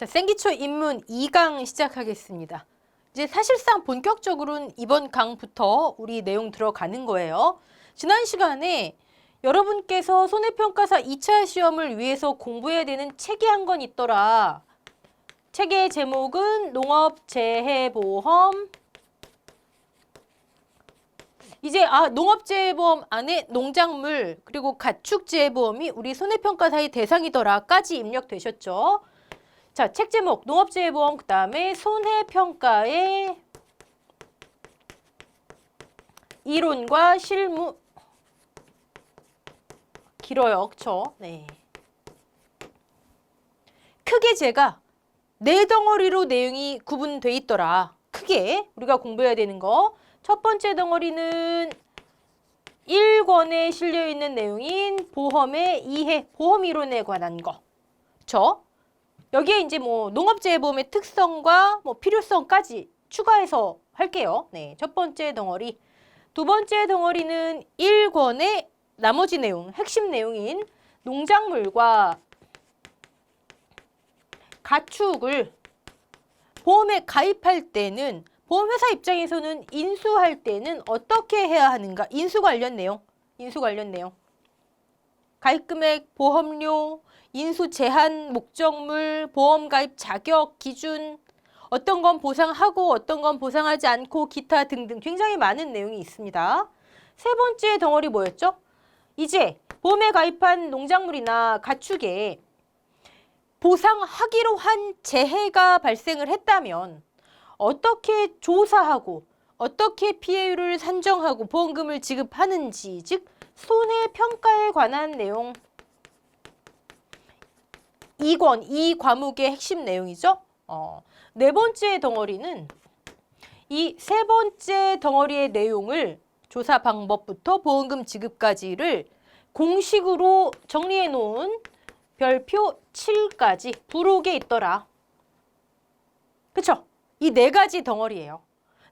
자, 생기초 입문 2강 시작하겠습니다. 이제 사실상 본격적으로는 이번 강부터 우리 내용 들어가는 거예요. 지난 시간에 여러분께서 손해평가사 2차 시험을 위해서 공부해야 되는 책이 한 권 있더라. 책의 제목은 농업재해보험 이제 아 농업재해보험 안에 농작물 그리고 가축재해보험이 우리 손해평가사의 대상이더라까지 입력되셨죠. 자, 책 제목 농업재해보험 그다음에 손해평가의 이론과 실무 길어요. 그쵸? 네. 크게 제가 네 덩어리로 내용이 구분돼 있더라. 크게 우리가 공부해야 되는 거. 첫 번째 덩어리는 1권에 실려 있는 내용인 보험의 이해, 보험 이론에 관한 거. 그쵸? 여기에 이제 뭐 농업재해보험의 특성과 뭐 필요성까지 추가해서 할게요. 네, 첫 번째 덩어리. 두 번째 덩어리는 1권의 나머지 내용, 핵심 내용인 농작물과 가축을 보험에 가입할 때는 보험회사 입장에서는 인수할 때는 어떻게 해야 하는가? 인수 관련 내용, 인수 관련 내용. 가입금액, 보험료, 인수 제한, 목적물, 보험 가입 자격, 기준, 어떤 건 보상하고 어떤 건 보상하지 않고 기타 등등 굉장히 많은 내용이 있습니다. 세 번째 덩어리 뭐였죠? 이제 보험에 가입한 농작물이나 가축에 보상하기로 한 재해가 발생을 했다면 어떻게 조사하고 어떻게 피해율을 산정하고 보험금을 지급하는지 즉 손해평가에 관한 내용 2권, 이 과목의 핵심 내용이죠. 어, 네 번째 덩어리는 이 세 번째 덩어리의 내용을 조사 방법부터 보험금 지급까지를 공식으로 정리해 놓은 별표 7까지 부록에 있더라. 그쵸? 이 네 가지 덩어리예요.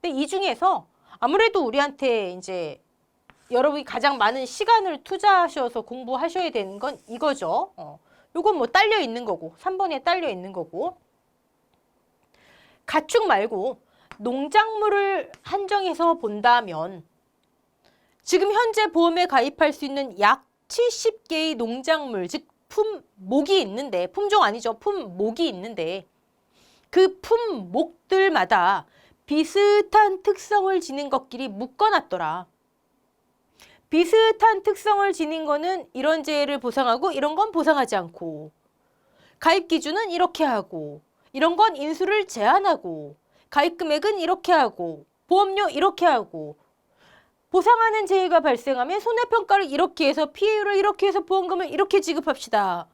근데 이 중에서 아무래도 우리한테 이제 여러분이 가장 많은 시간을 투자하셔서 공부하셔야 되는 건 이거죠. 어. 요건 뭐 딸려 있는 거고 3번에 딸려 있는 거고 가축 말고 농작물을 한정해서 본다면 지금 현재 보험에 가입할 수 있는 약 70개의 농작물 즉 품목이 있는데 품종 아니죠 품목이 있는데 그 품목들마다 비슷한 특성을 지닌 것끼리 묶어놨더라. 비슷한 특성을 지닌 거는 이런 재해를 보상하고 이런 건 보상하지 않고 가입 기준은 이렇게 하고 이런 건 인수를 제한하고 가입 금액은 이렇게 하고 보험료 이렇게 하고 보상하는 재해가 발생하면 손해평가를 이렇게 해서 피해율을 이렇게 해서 보험금을 이렇게 지급합시다.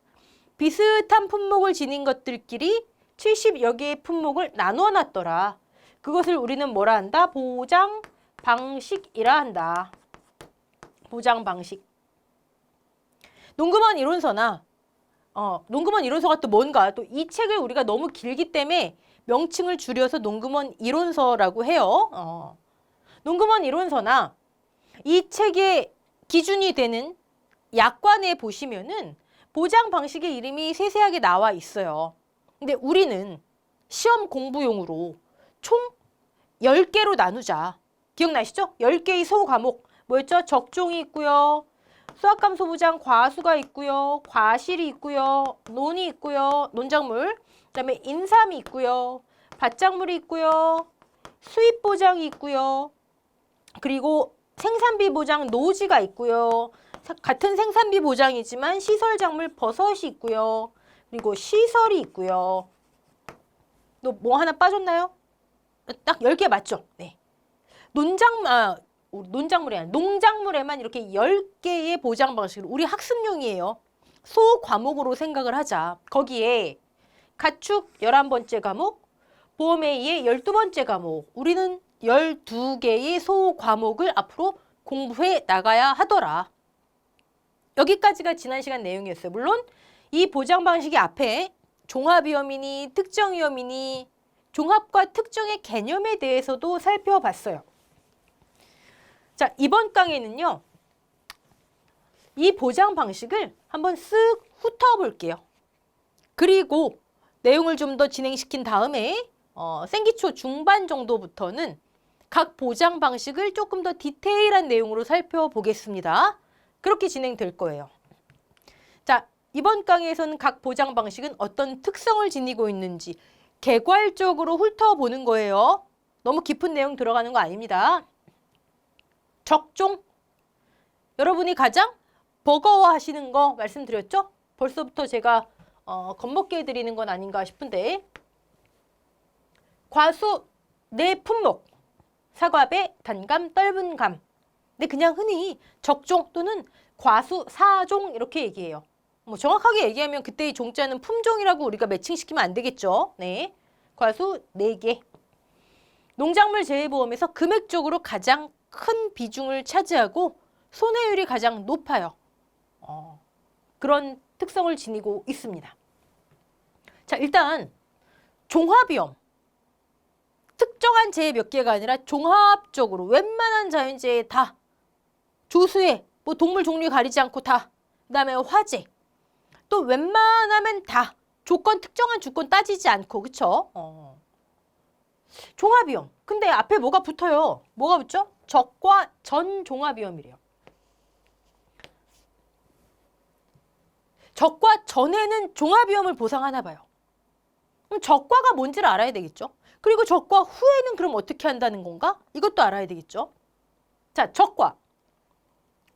비슷한 품목을 지닌 것들끼리 70여 개의 품목을 나누어 놨더라. 그것을 우리는 뭐라 한다? 보장 방식이라 한다. 보장 방식. 농구먼 이론서나 어, 농구먼 이론서가 또 뭔가 또 이 책을 우리가 너무 길기 때문에 명칭을 줄여서 농구먼 이론서라고 해요. 어. 농구먼 이론서나 이 책의 기준이 되는 약관에 보시면은 보장 방식의 이름이 세세하게 나와 있어요. 근데 우리는 시험 공부용으로 총 10개로 나누자. 기억나시죠? 10개의 소과목. 뭐였죠? 적종이 있고요. 수학감 소 부장 과수가 있고요. 과실이 있고요. 논이 있고요. 논작물. 그다음에 인삼이 있고요. 밭작물이 있고요. 수입 보장이 있고요. 그리고 생산비 보장 노지가 있고요. 사- 같은 생산비 보장이지만 시설 작물 버섯이 있고요. 그리고 시설이 있고요. 또 뭐 하나 빠졌나요? 딱 10개 맞죠? 네. 논작 아, 아니라 농작물에만 이렇게 10개의 보장 방식을 우리 학습용이에요. 소 과목으로 생각을 하자. 거기에 가축 11번째 과목, 보험에 의해 12번째 과목. 우리는 12개의 소 과목을 앞으로 공부해 나가야 하더라. 여기까지가 지난 시간 내용이었어요. 물론 이 보장 방식이 앞에 종합위험이니 특정위험이니 종합과 특정의 개념에 대해서도 살펴봤어요. 자, 이번 강의는요. 이 보장 방식을 한번 쓱 훑어볼게요. 그리고 내용을 좀 더 진행시킨 다음에 어, 생기초 중반 정도부터는 각 보장 방식을 조금 더 디테일한 내용으로 살펴보겠습니다. 그렇게 진행될 거예요. 자, 이번 강의에서는 각 보장 방식은 어떤 특성을 지니고 있는지 개괄적으로 훑어보는 거예요. 너무 깊은 내용 들어가는 거 아닙니다. 적종. 여러분이 가장 버거워하시는 거 말씀드렸죠? 벌써부터 제가 어, 겁먹게 해드리는 건 아닌가 싶은데 과수 네 품목 사과배 단감 떫은 감 근데 그냥 흔히 적종 또는 과수 사종 이렇게 얘기해요. 뭐 정확하게 얘기하면 그때의 종자는 품종이라고 우리가 매칭시키면 안 되겠죠. 네. 과수 4개. 농작물 재해보험에서 금액적으로 가장 큰 비중을 차지하고 손해율이 가장 높아요. 어, 그런 특성을 지니고 있습니다. 자, 일단 종합위험. 특정한 재해 몇 개가 아니라 종합적으로 웬만한 자연재해 다 조수해, 뭐 동물 종류 가리지 않고 다. 그다음에 화재. 또 웬만하면 다 조건 특정한 주권 따지지 않고 그쵸? 어. 종합위험. 근데 앞에 뭐가 붙어요? 뭐가 붙죠? 적과 전 종합 위험이래요. 적과 전에는 종합 위험을 보상하나 봐요. 그럼 적과가 뭔지를 알아야 되겠죠? 그리고 적과 후에는 그럼 어떻게 한다는 건가? 이것도 알아야 되겠죠? 자, 적과.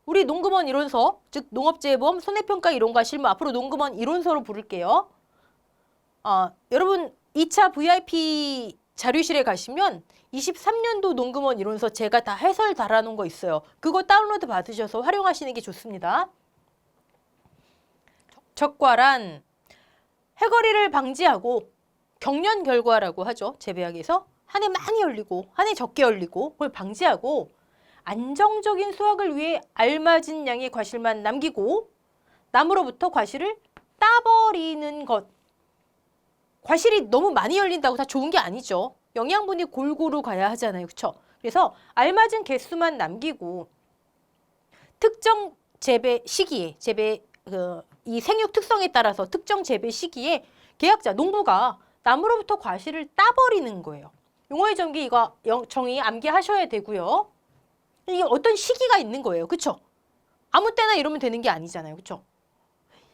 우리 농금원 이론서, 즉 농업재해보험, 손해평가 이론과 실무 앞으로 농금원 이론서로 부를게요. 아, 여러분 2차 VIP 자료실에 가시면 23년도 농금원 이론서 제가 다 해설 달아놓은 거 있어요. 그거 다운로드 받으셔서 활용하시는 게 좋습니다. 적과란 해거리를 방지하고 경련 결과라고 하죠. 재배학에서 한 해 많이 열리고 한 해 적게 열리고 그걸 방지하고 안정적인 수확을 위해 알맞은 양의 과실만 남기고 나무로부터 과실을 따버리는 것. 과실이 너무 많이 열린다고 다 좋은 게 아니죠. 영양분이 골고루 가야 하잖아요. 그렇죠? 그래서 알맞은 개수만 남기고 특정 재배 시기에 재배 그, 이 생육 특성에 따라서 특정 재배 시기에 계약자 농부가 나무로부터 과실을 따버리는 거예요. 용어의 전기 이거 영- 정의 암기하셔야 되고요. 이게 어떤 시기가 있는 거예요. 그렇죠? 아무 때나 이러면 되는 게 아니잖아요. 그렇죠?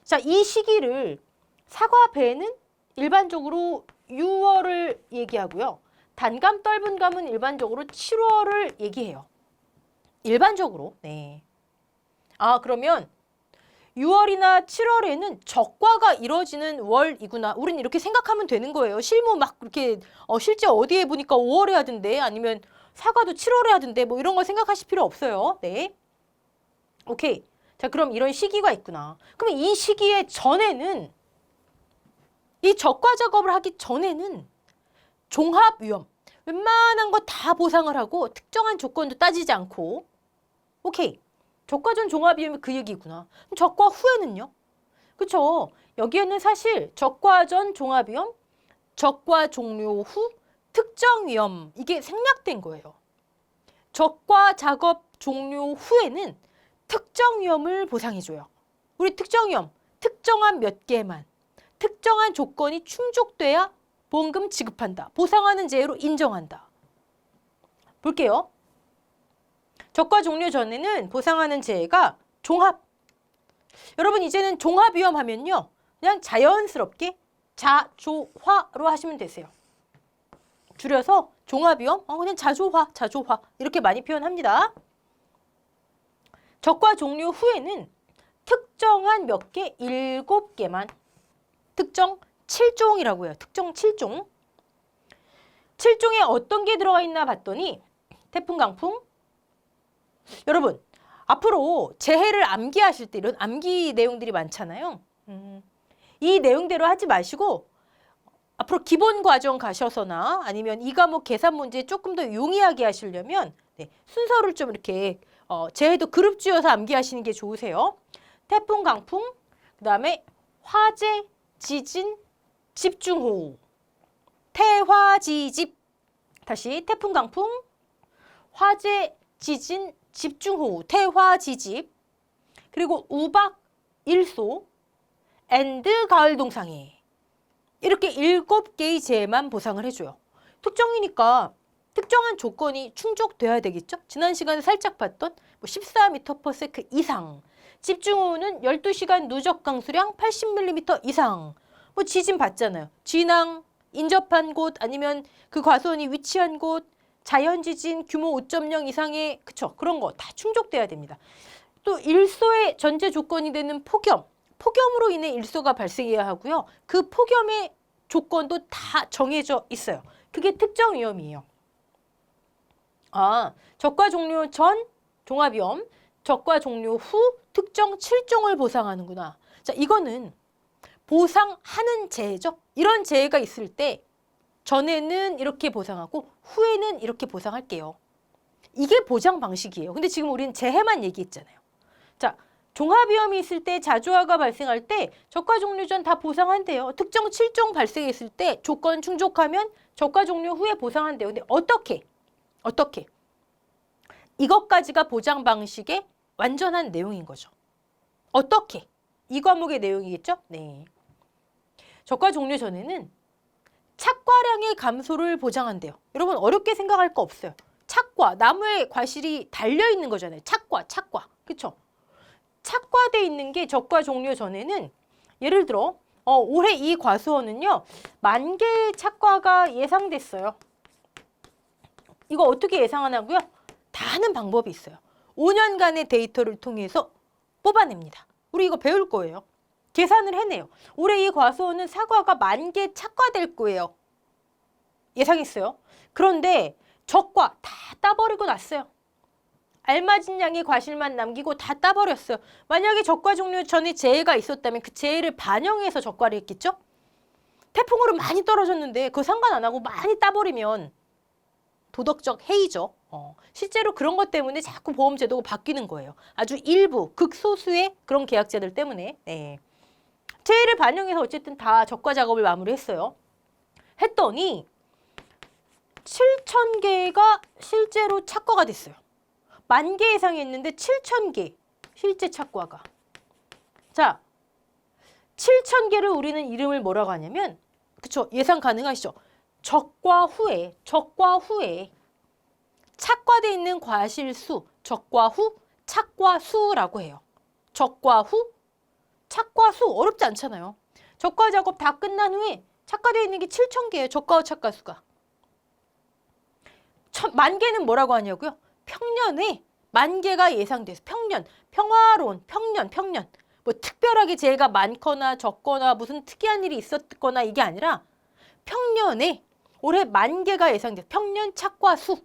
자, 이 시기를 사과 배는 일반적으로 6월을 얘기하고요. 단감 떫은 감은 일반적으로 7월을 얘기해요. 일반적으로. 네. 아, 그러면 6월이나 7월에는 적과가 이루어지는 월이구나. 우린 이렇게 생각하면 되는 거예요. 실무 막 그렇게 어, 실제 어디에 보니까 5월에 하던데 아니면 사과도 7월에 하던데 뭐 이런 거 생각하실 필요 없어요. 네. 오케이. 자, 그럼 이런 시기가 있구나. 그럼 이 시기에 전에는 이 적과 작업을 하기 전에는 종합 위험 웬만한 거 다 보상을 하고 특정한 조건도 따지지 않고 오케이. 적과전 종합이면 그 얘기구나. 적과 후에는요? 그쵸? 여기에는 사실 적과전 종합 위험, 적과 종료 후 특정 위험 이게 생략된 거예요. 적과 작업 종료 후에는 특정 위험을 보상해줘요. 우리 특정 위험, 특정한 몇 개만, 특정한 조건이 충족돼야 보험금 지급한다. 보상하는 재해로 인정한다. 볼게요. 적과 종료 전에는 보상하는 재해가 종합. 여러분 이제는 종합 위험 하면요. 그냥 자연스럽게 자조화로 하시면 되세요. 줄여서 종합 위험, 어, 그냥 자조화, 자조화 이렇게 많이 표현합니다. 적과 종료 후에는 특정한 몇 개, 일곱 개만 특정 7종이라고 해요. 특정 7종. 7종에 어떤 게 들어가 있나 봤더니 태풍, 강풍, 여러분, 앞으로 재해를 암기하실 때 이런 암기 내용들이 많잖아요. 음, 이 내용대로 하지 마시고 앞으로 기본 과정 가셔서나 아니면 이 과목 계산 문제 조금 더 용이하게 하시려면 네, 순서를 좀 이렇게 어, 재해도 그룹 지어서 암기하시는 게 좋으세요. 태풍, 강풍, 그 다음에 화재, 지진, 집중호우, 태화지집. 다시 태풍, 강풍, 화재, 지진, 집중호우, 태화지집, 그리고 우박, 일소, 앤드 가을 동상해. 이렇게 일곱 개의 재해만 보상을 해줘요. 특정이니까 특정한 조건이 충족돼야 되겠죠? 지난 시간에 살짝 봤던 뭐 14m/s 이상, 집중호우는 12시간 누적 강수량 80mm 이상, 뭐 지진 봤잖아요. 진앙, 인접한 곳 아니면 그 과수원이 위치한 곳, 자연 지진 규모 5.0 이상의 그쵸 그런 거 다 충족돼야 됩니다. 또 일소의 전제 조건이 되는 폭염, 폭염으로 인해 일소가 발생해야 하고요. 그 폭염의 조건도 다 정해져 있어요. 그게 특정 위험이에요. 아, 적과 종료 전 종합위험, 적과 종료 후 특정 7종을 보상하는구나. 자, 이거는 보상하는 재해죠. 이런 재해가 있을 때 전에는 이렇게 보상하고 후에는 이렇게 보상할게요. 이게 보장 방식이에요. 근데 지금 우리는 재해만 얘기했잖아요. 자, 종합위험이 있을 때 자주화가 발생할 때 적과 종료 전 다 보상한대요. 특정 7종 발생했을 때 조건 충족하면 적과 종료 후에 보상한대요. 근데 어떻게? 어떻게? 이것까지가 보장 방식의 완전한 내용인 거죠. 어떻게? 이 과목의 내용이겠죠? 네. 적과 종료 전에는 착과량의 감소를 보장한대요. 여러분 어렵게 생각할 거 없어요. 착과 나무에 과실이 달려 있는 거잖아요. 착과 착과 그렇죠? 착과돼 있는 게 적과 종료 전에는 예를 들어 어, 올해 이 과수원은요 만 개의 착과가 예상됐어요. 이거 어떻게 예상하냐고요? 다 하는 방법이 있어요. 5년간의 데이터를 통해서 뽑아냅니다. 우리 이거 배울 거예요. 계산을 해내요. 올해 이 과수원은 사과가 만 개 착과될 거예요. 예상했어요. 그런데 적과 다 따버리고 났어요. 알맞은 양의 과실만 남기고 다 따버렸어요. 만약에 적과 종료 전에 재해가 있었다면 그 재해를 반영해서 적과를 했겠죠? 태풍으로 많이 떨어졌는데 그거 상관 안 하고 많이 따버리면 도덕적 해이죠. 어, 실제로 그런 것 때문에 자꾸 보험 제도가 바뀌는 거예요. 아주 일부, 극소수의 그런 계약자들 때문에. 네. 재해를 반영해서 어쨌든 다 적과 작업을 마무리했어요. 했더니 7천 개가 실제로 착과가 됐어요. 만개 예상했는데 7천 개 실제 착과가. 자, 7천 개를 우리는 이름을 뭐라고 하냐면 그쵸 예상 가능하시죠? 적과 후에 적과 후에 착과돼 있는 과실수 적과 후 착과 수라고 해요. 적과 후 착과 수 어렵지 않잖아요. 적과 작업 다 끝난 후에 착과돼 있는 게 7천 개예요. 적과 후 착과 수가. 천, 만 개는 뭐라고 하냐고요? 평년에 만 개가 예상돼서 평년, 평화로운 평년, 평년. 뭐 특별하게 재해가 많거나 적거나 무슨 특이한 일이 있었거나 이게 아니라 평년에 올해 만 개가 예상돼서 평년 착과 수.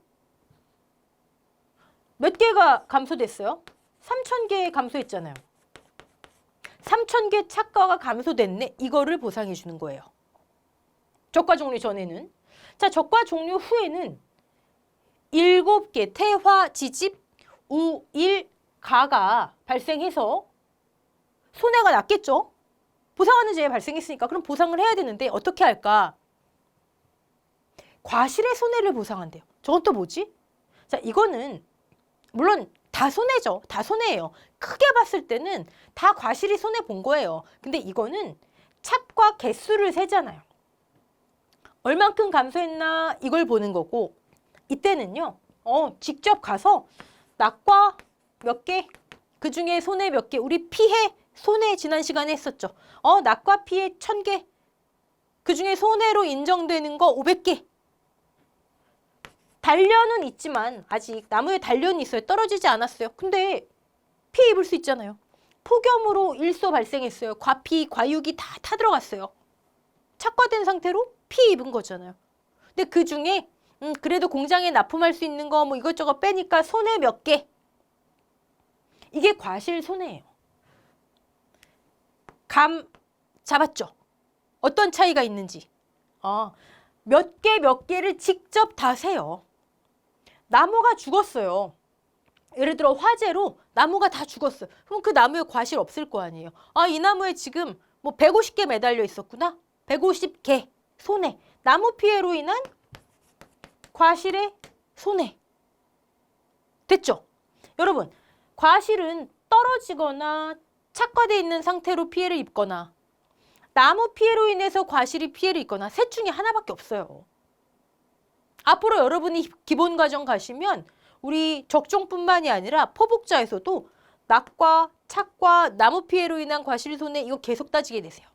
몇 개가 감소됐어요? 3천 개 감소했잖아요. 3천 개 착과가 감소됐네. 이거를 보상해 주는 거예요. 적과 종료 전에는. 자, 적과 종료 후에는 일곱 개 태화, 지집, 우, 일, 가가 발생해서 손해가 났겠죠? 보상하는 재해 발생했으니까 그럼 보상을 해야 되는데 어떻게 할까? 과실의 손해를 보상한대요. 저건 또 뭐지? 자, 이거는 물론 다 손해죠. 다 손해예요. 크게 봤을 때는 다 과실이 손해 본 거예요. 근데 이거는 착과 개수를 세잖아요. 얼만큼 감소했나 이걸 보는 거고 이때는요. 어, 직접 가서 낙과 몇 개, 그 중에 손해 몇 개, 우리 피해, 손해 지난 시간에 했었죠. 어, 낙과 피해 천 개, 그 중에 손해로 인정되는 거 500개. 단련은 있지만 아직 나무에 단련이 있어요. 떨어지지 않았어요. 근데 피해 입을 수 있잖아요. 폭염으로 일소 발생했어요. 과피, 과육이 다 타들어갔어요. 착과된 상태로 피해 입은 거잖아요. 근데 그 중에 음, 그래도 공장에 납품할 수 있는 거 뭐 이것저것 빼니까 손해 몇 개. 이게 과실 손해예요. 감 잡았죠? 어떤 차이가 있는지. 어, 몇 개, 몇 개를 직접 다 세요. 나무가 죽었어요. 예를 들어 화재로 나무가 다 죽었어요. 그럼 그 나무에 과실 없을 거 아니에요. 아, 이 나무에 지금 뭐 150개 매달려 있었구나. 150개 손해. 나무 피해로 인한 과실의 손해. 됐죠? 여러분, 과실은 떨어지거나 착화되어 있는 상태로 피해를 입거나 나무 피해로 인해서 과실이 피해를 입거나 셋 중에 하나밖에 없어요. 앞으로 여러분이 기본 과정 가시면 우리 적종뿐만이 아니라 포복자에서도 낙과 착과 나무 피해로 인한 과실 손해 이거 계속 따지게 되세요.